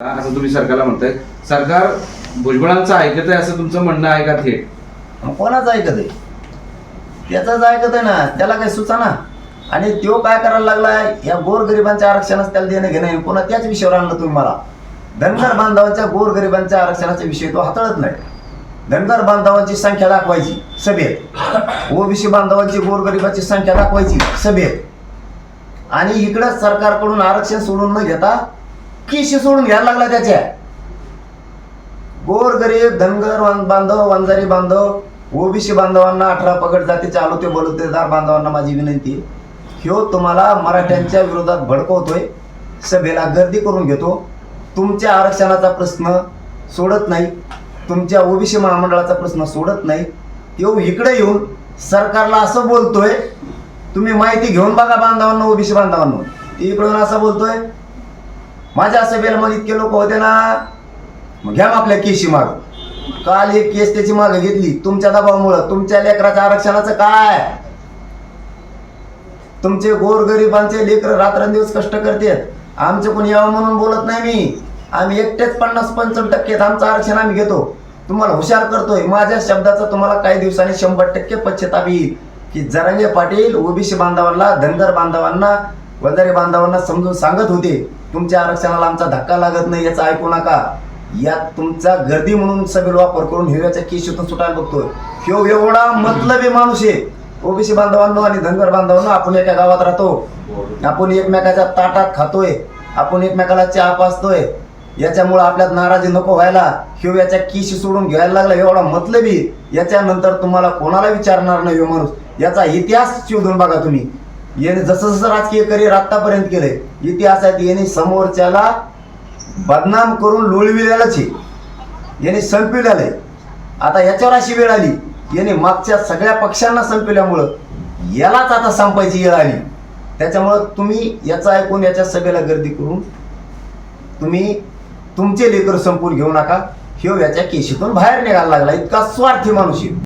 असं तुम्ही सरकारला म्हणताय? सरकार भुजबळांचं ऐकत आहे असं तुमचं म्हणणं आहे का थेट कोणाचं ऐकत आहे त्याचाच ऐकत आहे ना. त्याला काही सुचाना आणि तो काय करायला लागलाय? या गोरगरिबांच्या आरक्षणास त्याला देणं घेणं पुन्हा त्याच विषयावर आणलं तुम्ही मला? धनगर बांधवांच्या गोरगरिबांच्या आरक्षणाचा विषय तो हाताळत नाही. धनगर बांधवांची संख्या दाखवायची सभेत. ओबीसी बांधवांची गोरगरिबांची संख्या दाखवायची सभेत. आणि इकडं सरकारकडून आरक्षण सोडून न घेता किशी सोडून घ्यायला लागला त्याच्या गोर गरीब धनगर बांधव वंजारी बांधव ओबीसी बांधवांना अठरा पगड जातीचे चालू ते बलुतेदार बांधवांना माझी विनंती. ह्यो तुम्हाला मराठ्यांच्या विरोधात भडकवतोय. सभेला गर्दी करून घेतो. तुमच्या आरक्षणाचा प्रश्न सोडत नाही. तुमच्या ओबीसी महामंडळाचा प्रश्न सोडत नाही. येऊ इकडे येऊन सरकारला असं बोलतोय तुम्ही माहिती घेऊन बघा बांधवांना ओबीसी बांधवांना. इकडून असं बोलतोय माझ्या सभेला मग इतके लोक होते ना. मग घ्या मग आपल्या केशी माग. काल एक केस त्याची माग घेतली. तुमच्या दबावामुळं. तुमच्या लेकराच्या आरक्षणाचं काय? तुमचे गोरगरिबांचे लेकर रात्रंदिवस कष्ट करतात. आमचं कोणी यावं म्हणून बोलत नाही मी. आम्ही एकटेच पन्नास पंचावन्न टक्के आमचं आरक्षण आम्ही घेतो. तुम्हाला हुशार करतोय. माझ्या शब्दाचा तुम्हाला काही दिवसांनी शंभर टक्के पश्चाताप येईल. की जरंगे पाटील ओबीसी बांधवांना धनगर बांधवांना वंजारी बांधवांना समजून सांगत होते तुमच्या आरक्षणाला आमचा धक्का लागत नाही याचं ऐकू नका. यात तुमचा गर्दी म्हणून सगळं वापर करून हिव्याच्या केशीतून सुटायला बघतोय. ह्यो एवढा मतलबी माणूस आहे. ओबीसी बांधवांनो आणि धनगर बांधवांनो आपण एका गावात राहतो. आपण एकमेकाच्या ताटात खातोय. आपण एकमेकाला चहा पाचतोय याच्यामुळे आपल्यात नाराजी नको व्हायला. ह्यो याच्या किशी सोडून घ्यायला लागला एवढा मतलबी. याच्यानंतर तुम्हाला कोणाला विचारणार नाही ह्यो माणूस. याचा इतिहास शोधून बघा तुम्ही. याने जसं जसं राजकीय करिअर आत्तापर्यंत केलंय इतिहासात याने समोरच्याला बदनाम करून लोळविलेलाच आहे. याने संपविलेलं आहे आता याच्यावर अशी वेळ आली याने मागच्या सगळ्या पक्षांना संपविल्यामुळं यालाच आता संपायची वेळ आली. त्याच्यामुळं तुम्ही याचं ऐकून याच्या सभेला गर्दी करून तुम्ही तुमचे लेकर संपून घेऊ नका. ह्यो याच्या केशीतून बाहेर निघायला लागला. इतका स्वार्थी माणूस आहे.